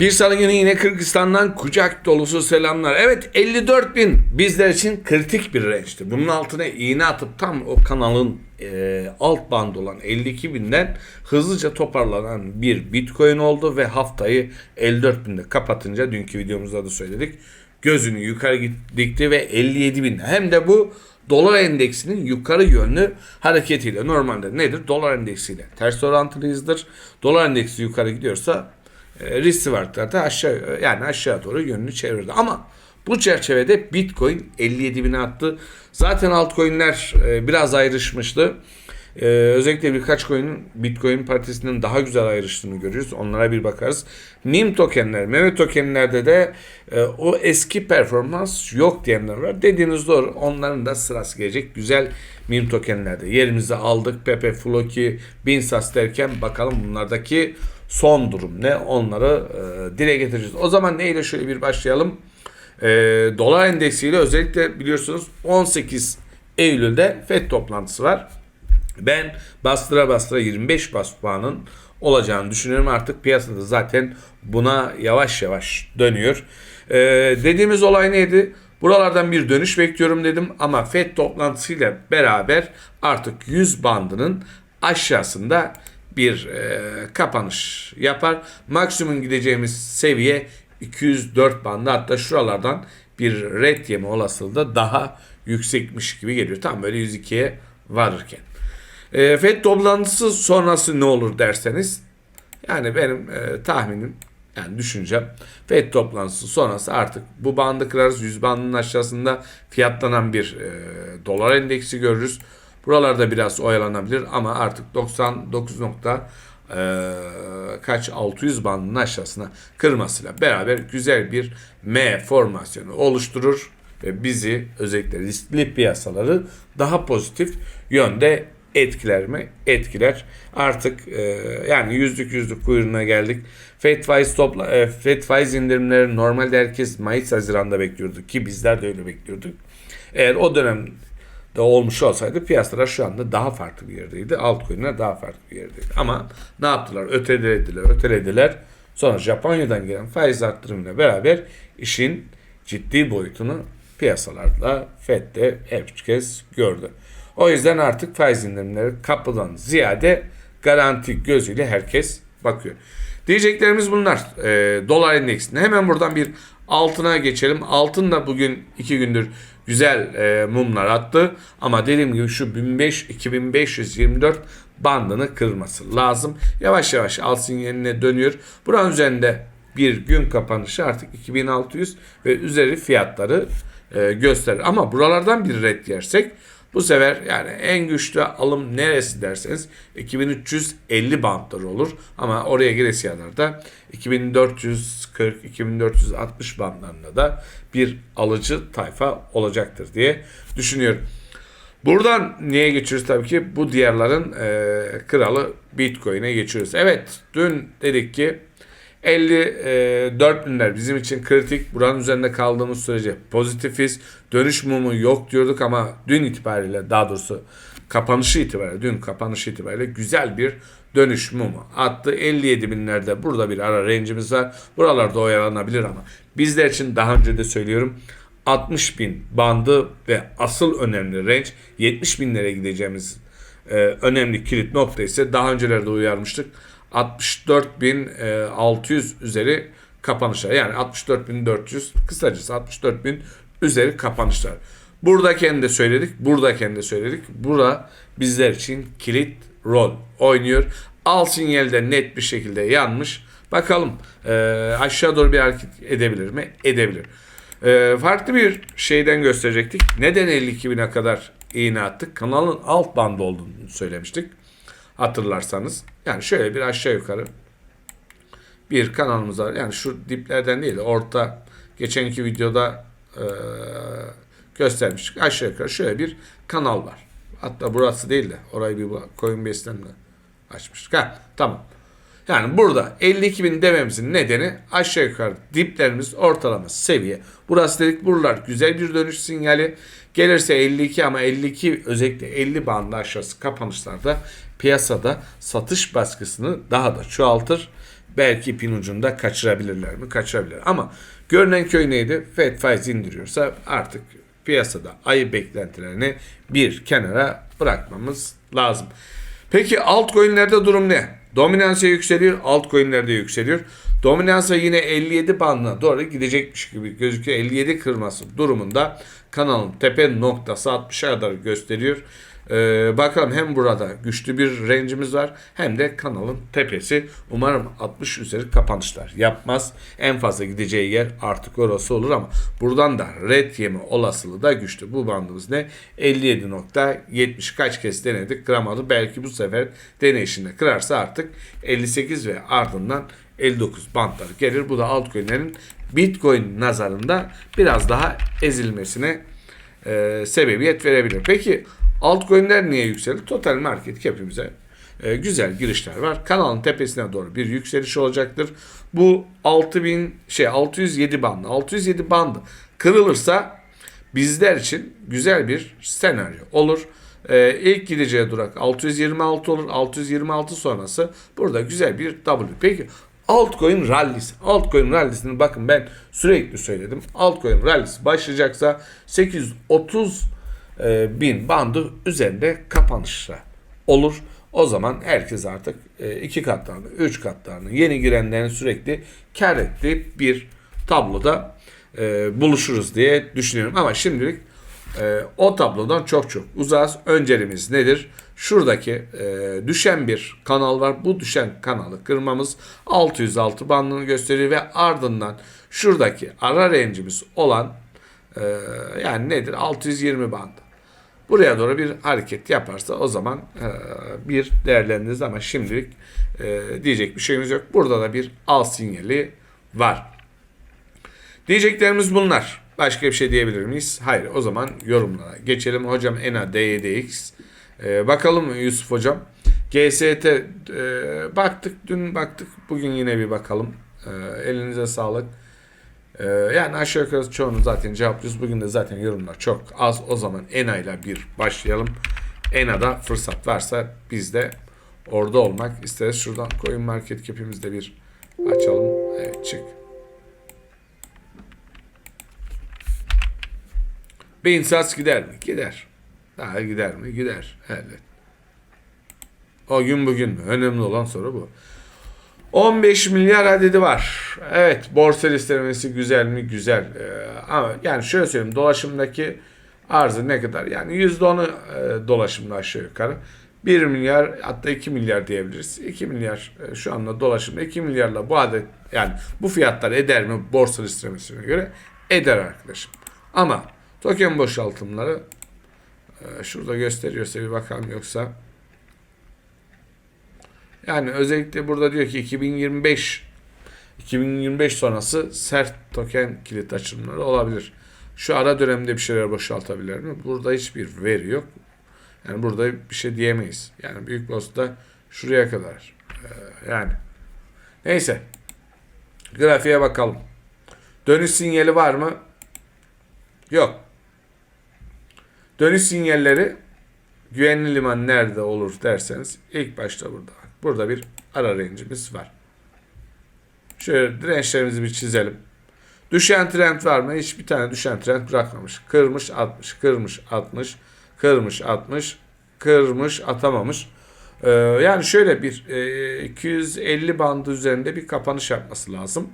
Bir salı günü yine Kırgızistan'dan kucak dolusu selamlar. Evet 54 bin bizler için kritik bir range'ti. Bunun altına iğne atıp tam o kanalın e, alt bandı olan 52 binden hızlıca toparlanan bir bitcoin oldu ve haftayı 54 binde kapatınca dünkü videomuzda da söyledik. Gözünü yukarı dikti ve 57 bin hem de bu dolar endeksinin yukarı yönlü hareketiyle normalde nedir? Dolar endeksiyle ters orantılıyızdır. Dolar endeksi yukarı gidiyorsa e, risk varlıklarda aşağı yani aşağı doğru yönünü çevirdi. Ama bu çerçevede Bitcoin 57 bine attı. Zaten altcoin'ler e, biraz ayrışmıştı. Ee, özellikle birkaç coin'in Bitcoin partisinden daha güzel ayrıştığını görüyoruz. Onlara bir bakarız. Meme tokenler, meme tokenlerde de e, o eski performans yok diyenler var. Dediğiniz doğru. Onların da sırası gelecek. Güzel meme tokenlerde yerimizi aldık. Pepe, Floki, Binsas derken bakalım bunlardaki son durum ne? Onları e, dile getireceğiz. O zaman neyle şöyle bir başlayalım. E, dolar endeksiyle özellikle biliyorsunuz 18 Eylül'de FED toplantısı var. Ben bastıra bastıra 25 bas puanın olacağını düşünüyorum. Artık piyasada zaten buna yavaş yavaş dönüyor. Ee, dediğimiz olay neydi? Buralardan bir dönüş bekliyorum dedim ama FED toplantısıyla beraber artık 100 bandının aşağısında bir e, kapanış yapar. Maksimum gideceğimiz seviye 204 bandı hatta şuralardan bir red yeme olasılığı da daha yüksekmiş gibi geliyor. Tam böyle 102'ye varırken. E, FED toplantısı sonrası ne olur derseniz yani benim e, tahminim yani düşüncem FED toplantısı sonrası artık bu bandı kırarız. 100 bandının aşağısında fiyatlanan bir e, dolar endeksi görürüz. Buralarda biraz oyalanabilir ama artık 99 nokta e, kaç 600 bandının aşağısına kırmasıyla beraber güzel bir M formasyonu oluşturur ve bizi özellikle riskli piyasaları daha pozitif yönde etkiler mi? Etkiler. Artık e, yani yüzlük yüzlük kuyruğuna geldik. Fed faiz topla e, Fed faiz indirimleri normalde herkes Mayıs Haziran'da bekliyordu ki bizler de öyle bekliyorduk. Eğer o dönemde olmuş olsaydı piyasalar şu anda daha farklı bir yerdeydi. Altcoin'ler daha farklı bir yerdeydi. Ama ne yaptılar? Ötelediler, ötelediler. Sonra Japonya'dan gelen faiz arttırımıyla beraber işin ciddi boyutunu piyasalarla Fed'de hep kez gördü. O yüzden artık faiz indirimleri kapıdan ziyade garanti gözüyle herkes bakıyor. Diyeceklerimiz bunlar. E, dolar endeksinde. Hemen buradan bir altına geçelim. Altın da bugün iki gündür güzel e, mumlar attı. Ama dediğim gibi şu 1500, 2524 bandını kırması lazım. Yavaş yavaş al sinyaline dönüyor. Buranın üzerinde bir gün kapanışı artık 2600 ve üzeri fiyatları e, gösterir. Ama buralardan bir red yersek bu sefer yani en güçlü alım neresi derseniz 2350 bantları olur. Ama oraya giresiyalar da 2440-2460 bantlarında da bir alıcı tayfa olacaktır diye düşünüyorum. Buradan niye geçiyoruz tabii ki? Bu diğerlerin e, kralı Bitcoin'e geçiyoruz. Evet dün dedik ki 54 e, binler bizim için kritik. Buranın üzerinde kaldığımız sürece pozitifiz. Dönüş mumu yok diyorduk ama dün itibariyle daha doğrusu kapanışı itibariyle dün kapanışı itibariyle güzel bir dönüş mumu attı. 57 binlerde burada bir ara range'imiz var. Buralarda oyalanabilir ama bizler için daha önce de söylüyorum 60 bin bandı ve asıl önemli range 70 binlere gideceğimiz e, önemli kilit nokta ise daha öncelerde uyarmıştık. 64.600 üzeri kapanışlar. Yani 64.400 kısacası 64.000 üzeri kapanışlar. Buradayken de söyledik. Buradayken de söyledik. Bura bizler için kilit rol oynuyor. Al sinyalde net bir şekilde yanmış. Bakalım e, aşağı doğru bir hareket edebilir mi? Edebilir. E, farklı bir şeyden gösterecektik. Neden 52 bine kadar iğne attık? Kanalın alt bandı olduğunu söylemiştik hatırlarsanız. Yani şöyle bir aşağı yukarı bir kanalımız var. Yani şu diplerden değil orta geçenki videoda e, göstermiştik. Aşağı yukarı şöyle bir kanal var. Hatta burası değil de orayı bir Coinbase'den de açmıştık. Ha, tamam. Yani burada 52 bin dememizin nedeni aşağı yukarı diplerimiz ortalama seviye. Burası dedik buralar güzel bir dönüş sinyali. Gelirse 52 ama 52 özellikle 50 bandı aşağısı kapanışlarda piyasada satış baskısını daha da çoğaltır. belki ipin ucunda kaçırabilirler mi? Kaçırabilir. Ama görünen köy neydi? Fed faiz indiriyorsa artık piyasada ayı beklentilerini bir kenara bırakmamız lazım. Peki altcoin'lerde durum ne? Dominansa yükseliyor, altcoin'lerde yükseliyor. Dominansa yine 57 bandına doğru gidecekmiş gibi gözüküyor. 57 kırması durumunda kanalın tepe noktası 60'a kadar gösteriyor. Ee, bakalım hem burada güçlü bir range'imiz var hem de kanalın tepesi. Umarım 60 üzeri kapanışlar yapmaz. En fazla gideceği yer artık orası olur ama buradan da red yeme olasılığı da güçlü. Bu bandımız ne? 57.70 kaç kez denedik kıramadı. Belki bu sefer deneyişinde kırarsa artık 58 ve ardından 59 bantları gelir. Bu da altcoin'lerin Bitcoin nazarında biraz daha ezilmesine e, sebebiyet verebilir. Peki altcoin'ler niye yükseldi? Total market cap'imize e, güzel girişler var. Kanalın tepesine doğru bir yükseliş olacaktır. Bu 6000 şey 607 bandı. 607 bandı kırılırsa bizler için güzel bir senaryo olur. Ee, ilk gideceği durak 626 olur. 626 sonrası burada güzel bir W. Peki altcoin rallisi. Altcoin rallisini bakın ben sürekli söyledim. Altcoin rallisi başlayacaksa 830 e, bin bandı üzerinde kapanışla olur. O zaman herkes artık e, iki katlarını, üç katlarını yeni girenlerin sürekli kar ettiği bir tabloda e, buluşuruz diye düşünüyorum. Ama şimdilik e, o tablodan çok çok uzağız. Önceliğimiz nedir? Şuradaki düşen bir kanal var. Bu düşen kanalı kırmamız 606 bandını gösteriyor ve ardından şuradaki ara range'imiz olan yani nedir? 620 bandı. Buraya doğru bir hareket yaparsa o zaman e, bir değerlendiririz ama şimdilik e, diyecek bir şeyimiz yok. Burada da bir al sinyali var. Diyeceklerimiz bunlar. Başka bir şey diyebilir miyiz? Hayır. O zaman yorumlara geçelim. Hocam ENA DYDX. Ee, bakalım Yusuf hocam. GST e, baktık dün baktık. Bugün yine bir bakalım. Ee, elinize sağlık. Ee, yani aşağı yukarı çoğunu zaten cevaplıyoruz. Bugün de zaten yorumlar çok az. O zaman ENA ile bir başlayalım. ENA'da fırsat varsa biz de orada olmak isteriz. Şuradan coin market cap'imizde bir açalım. Evet çık. Beyin sas gider mi? Gider. Daha gider mi? Gider. Evet. O gün bugün mü? Önemli olan soru bu. 15 milyar adedi var. Evet borsa listelemesi güzel mi? Güzel. Ee, ama yani şöyle söyleyeyim dolaşımdaki arzı ne kadar? Yani %10'u e, dolaşımda aşağı yukarı. 1 milyar hatta 2 milyar diyebiliriz. 2 milyar e, şu anda dolaşımda 2 milyarla bu adet yani bu fiyatlar eder mi borsa listelemesine göre? Eder arkadaşım. Ama token boşaltımları e, şurada gösteriyorsa bir bakalım yoksa yani özellikle burada diyor ki 2025 2025 sonrası sert token kilit açılımları olabilir. Şu ara dönemde bir şeyler boşaltabilir mi? Burada hiçbir veri yok. Yani burada bir şey diyemeyiz. Yani büyük boss'ta şuraya kadar. Ee, yani neyse. Grafiğe bakalım. Dönüş sinyali var mı? Yok. Dönüş sinyalleri güvenli liman nerede olur derseniz ilk başta burada. Burada bir ara range'imiz var. Şöyle dirençlerimizi bir çizelim. Düşen trend var mı? Hiçbir tane düşen trend bırakmamış. Kırmış 60, kırmış 60, kırmış 60, kırmış atamamış. Ee, yani şöyle bir e, 250 bandı üzerinde bir kapanış yapması lazım.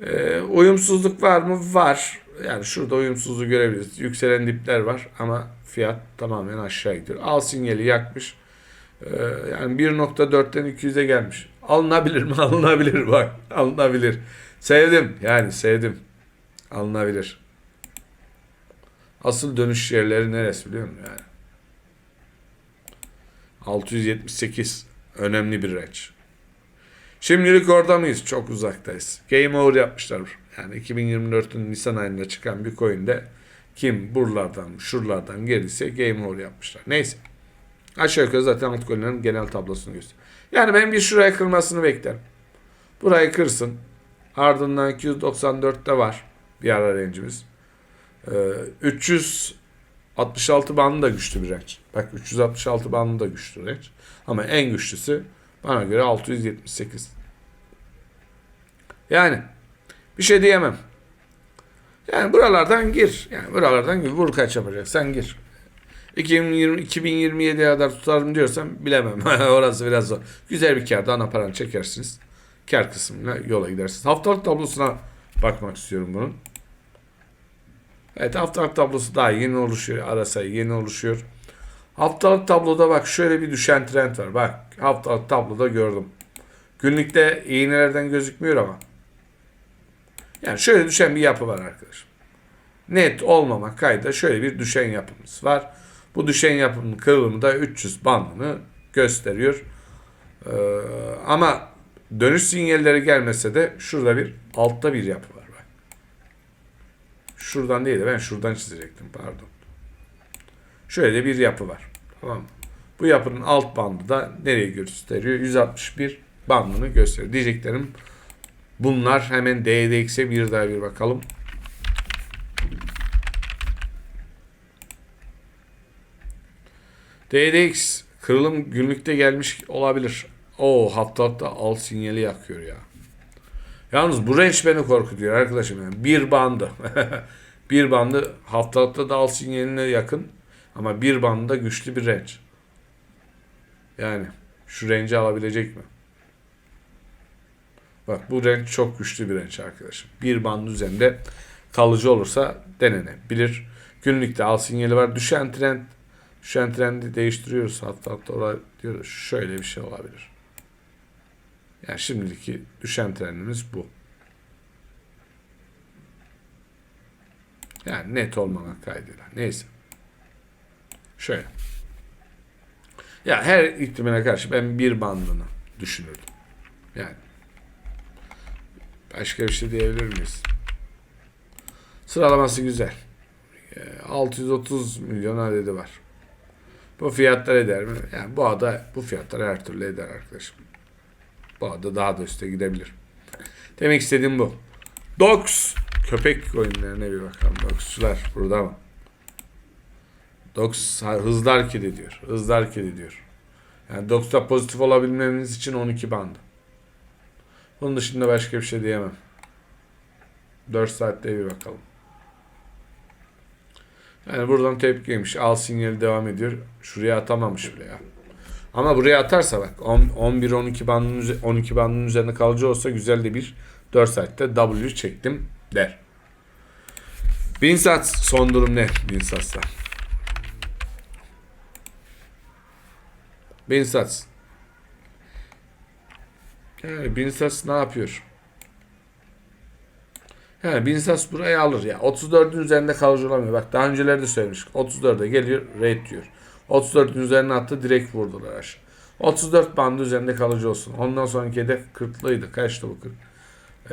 Ee, uyumsuzluk var mı? Var. Yani şurada uyumsuzluğu görebiliriz. Yükselen dipler var ama fiyat tamamen aşağı gidiyor. Al sinyali yakmış. Ee, yani 1.4'ten 200'e gelmiş. Alınabilir mi? Alınabilir bak. Alınabilir. Sevdim. Yani sevdim. Alınabilir. Asıl dönüş yerleri neresi biliyor musun yani? 678. Önemli bir range. Şimdilik orada mıyız? Çok uzaktayız. Game over yapmışlar. Yani 2024'ün Nisan ayında çıkan bir coin'de kim buralardan, şuralardan gelirse game over yapmışlar. Neyse. Aşağı yukarı zaten altcoin'lerin genel tablosunu gösteriyor. Yani ben bir şuraya kırmasını beklerim. Burayı kırsın. Ardından 294'te var bir ara range'imiz. Ee, 366 bandı da güçlü bir range. Bak 366 bandı da güçlü range. Ama en güçlüsü bana göre 678. Yani bir şey diyemem. Yani buralardan gir. Yani buralardan gir. Vur kaç yapacaksan gir. 2020, 2027'ye kadar tutarım diyorsam bilemem. Orası biraz zor. Güzel bir kârda ana paranı çekersiniz. Kar kısmına yola gidersiniz. Haftalık tablosuna bakmak istiyorum bunun. Evet haftalık tablosu daha yeni oluşuyor. Ara sayı yeni oluşuyor. Haftalık tabloda bak şöyle bir düşen trend var. Bak haftalık tabloda gördüm. Günlükte iğnelerden gözükmüyor ama. Yani şöyle düşen bir yapı var arkadaşım. Net olmamak kayda şöyle bir düşen yapımız var. Bu düşen yapının kırılımı da 300 bandını gösteriyor. Ee, ama dönüş sinyalleri gelmese de şurada bir altta bir yapı var. Bak. Şuradan değil de ben şuradan çizecektim pardon. Şöyle bir yapı var. Tamam mı? Bu yapının alt bandı da nereye gösteriyor? 161 bandını gösteriyor. Diyeceklerim bunlar. Hemen DDX'e bir daha bir bakalım. DDX kırılım günlükte gelmiş olabilir. O haftalıkta al sinyali yakıyor ya. Yalnız bu range beni korkutuyor arkadaşım. Yani bir bandı. bir bandı haftalıkta da al sinyaline yakın. Ama bir bandı güçlü bir range. Yani şu range'i alabilecek mi? Bak bu range çok güçlü bir range arkadaşım. Bir bandı üzerinde kalıcı olursa denenebilir. Günlükte al sinyali var. Düşen trend düşen trendi değiştiriyoruz. Hatta hatta orada diyoruz şöyle bir şey olabilir. Yani şimdiki düşen trendimiz bu. Yani net olmamak kaydıyla. Neyse. Şöyle. Ya her ihtimale karşı ben bir bandını düşünürdüm. Yani. Başka bir şey diyebilir miyiz? Sıralaması güzel. Ee, 630 milyon adedi var. Bu fiyatlar eder mi? Yani bu ada bu fiyatlar her türlü eder arkadaşım. Bu ada daha da üste gidebilir. Demek istediğim bu. Dogs köpek oyunlarına bir bakalım. Dogsçular burada mı? Dogs hızlı hareket ediyor. Hızlı hareket ediyor. Yani Dogs'ta pozitif olabilmemiz için 12 bandı. Bunun dışında başka bir şey diyemem. 4 saatte bir bakalım. Yani buradan tepki yemiş. Al sinyali devam ediyor. Şuraya atamamış bile ya. Ama buraya atarsa bak 11-12 bandının, üze- 12 bandının üzerinde kalıcı olsa güzel de bir 4 saatte W çektim der. Binsat son durum ne Binsat'ta? Binsat. Yani Binsat ne yapıyor? Yani Binsat burayı alır ya. 34'ün üzerinde kalıcı olamıyor. Bak daha önceleri de söylemiştik. 34'e geliyor rate diyor. 34'ün üzerine attı direkt vurdular aşağı. 34 bandı üzerinde kalıcı olsun. Ondan sonraki hedef 40'lıydı. Kaçtı bu 40?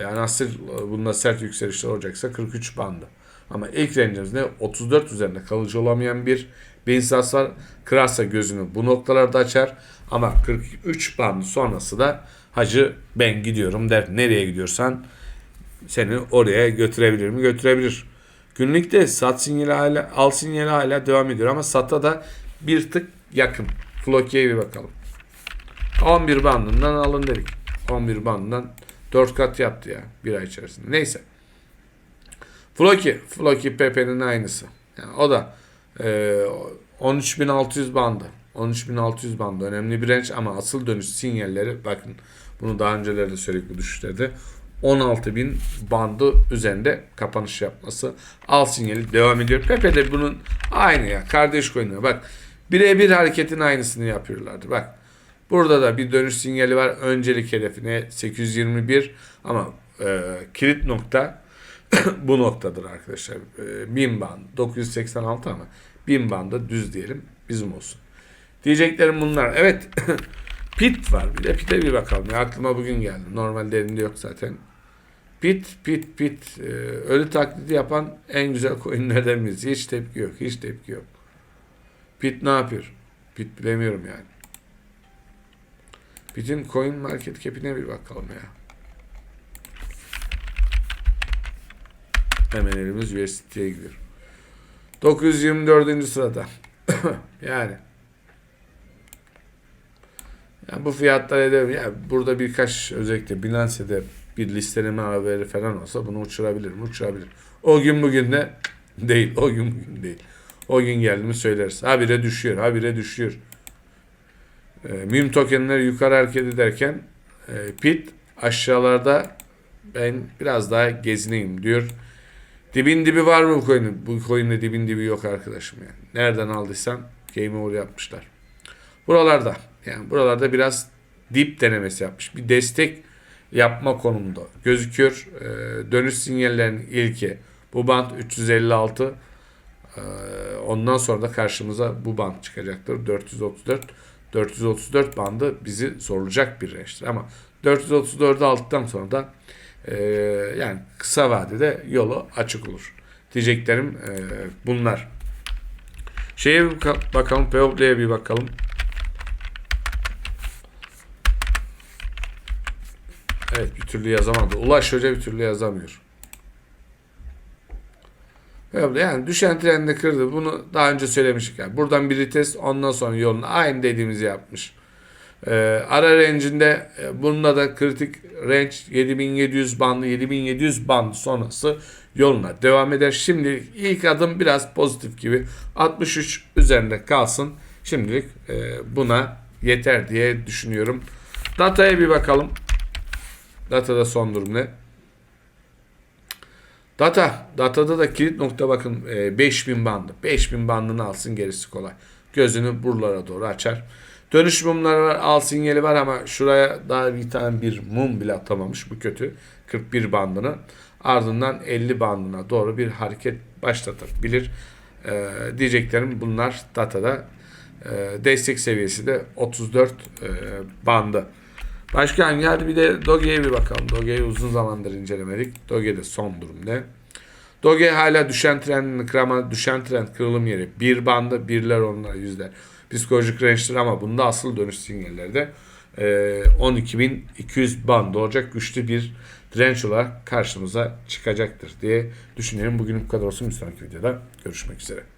Yani asıl bunda sert yükselişler olacaksa 43 bandı. Ama ilk range'imiz ne? 34 üzerinde kalıcı olamayan bir Binsas var. Kırarsa gözünü bu noktalarda açar. Ama 43 bandı sonrası da hacı ben gidiyorum der. Nereye gidiyorsan seni oraya götürebilir mi? Götürebilir. Günlükte sat sinyali hala, al sinyali hala devam ediyor ama sata da bir tık yakın. Floki'ye bir bakalım. 11 bandından alın dedik. 11 bandından 4 kat yaptı ya bir ay içerisinde. Neyse. Floki. Floki Pepe'nin aynısı. Yani o da e, 13.600 bandı. 13.600 bandı. Önemli bir range ama asıl dönüş sinyalleri bakın bunu daha önceleri de söyledik bu düşüşlerde. 16.000 bandı üzerinde kapanış yapması. Al sinyali devam ediyor. Pepe de bunun aynı ya. Kardeş coin'e bak. Birebir hareketin aynısını yapıyorlardı. Bak. Burada da bir dönüş sinyali var. Öncelik hedefine 821 ama e, kilit nokta bu noktadır arkadaşlar. E, 1000 band 986 ama 1000 bandı düz diyelim bizim olsun. Diyeceklerim bunlar. Evet. Pit var bir de. Pit'e bir bakalım. Ya, aklıma bugün geldi. Normalde elimde yok zaten. Pit, pit, pit. Ee, ölü taklidi yapan en güzel coinlerden birisi. Hiç tepki yok. Hiç tepki yok. Pit ne yapıyor? Pit bilemiyorum yani. Pit'in coin market cap'ine bir bakalım ya. Hemen elimiz USDT'ye gidiyor. 924. sırada. yani. Yani bu fiyatlar eder. Ya burada birkaç özellikle Binance'de bir listeleme haberi falan olsa bunu uçurabilir mi? Uçurabilir. O gün bugün de değil. O gün bugün değil. O gün geldi mi söyleriz. Habire düşüyor. Habire düşüyor. E, meme tokenler yukarı hareket ederken e, pit aşağılarda ben biraz daha gezineyim diyor. Dibin dibi var mı bu coin'in? Bu coin'de dibin dibi yok arkadaşım yani. Nereden aldıysan game over yapmışlar. Buralarda yani buralarda biraz dip denemesi yapmış. Bir destek yapma konumunda gözüküyor. Ee, dönüş sinyallerinin ilki bu band 356 Ee, ondan sonra da karşımıza bu band çıkacaktır. 434 434 bandı bizi zorlayacak bir range'tir ama 434'ü aldıktan sonra da e, yani kısa vadede yolu açık olur. Diyeceklerim e, bunlar. Şeye bir baka- bakalım, People'ye bir bakalım. Evet bir türlü yazamadı. Ulaş Hoca bir türlü yazamıyor. Böyle yani düşen trende kırdı. Bunu daha önce söylemiştik. Yani buradan bir test ondan sonra yolunu aynı dediğimizi yapmış. Ee, ara range'inde e, bununla da kritik range 7700 bandı 7700 band sonrası yoluna devam eder. Şimdi ilk adım biraz pozitif gibi. 63 üzerinde kalsın. Şimdilik e, buna yeter diye düşünüyorum. Dataya bir bakalım. Datada son durum ne? Data. Datada da kilit nokta bakın e, 5000 bandı. 5000 bandını alsın gerisi kolay. Gözünü buralara doğru açar. Dönüş mumları var. Al sinyali var ama şuraya daha bir tane bir mum bile atamamış. Bu kötü. 41 bandını. Ardından 50 bandına doğru bir hareket başlatabilir. E, diyeceklerim bunlar datada. E, destek seviyesi de 34 e, bandı. Başka hangi? Hadi bir de Doge'ye bir bakalım. Doge'yi uzun zamandır incelemedik. Doge'de son durum ne? Doge hala düşen trendini kırama, düşen trend kırılım yeri. Bir bandı, birler onlar yüzler. Psikolojik range'tir ama bunda asıl dönüş sinyalleri de e, 12.200 bandı olacak. Güçlü bir direnç olarak karşımıza çıkacaktır diye düşünüyorum. Bugün bu kadar olsun. Bir sonraki videoda görüşmek üzere.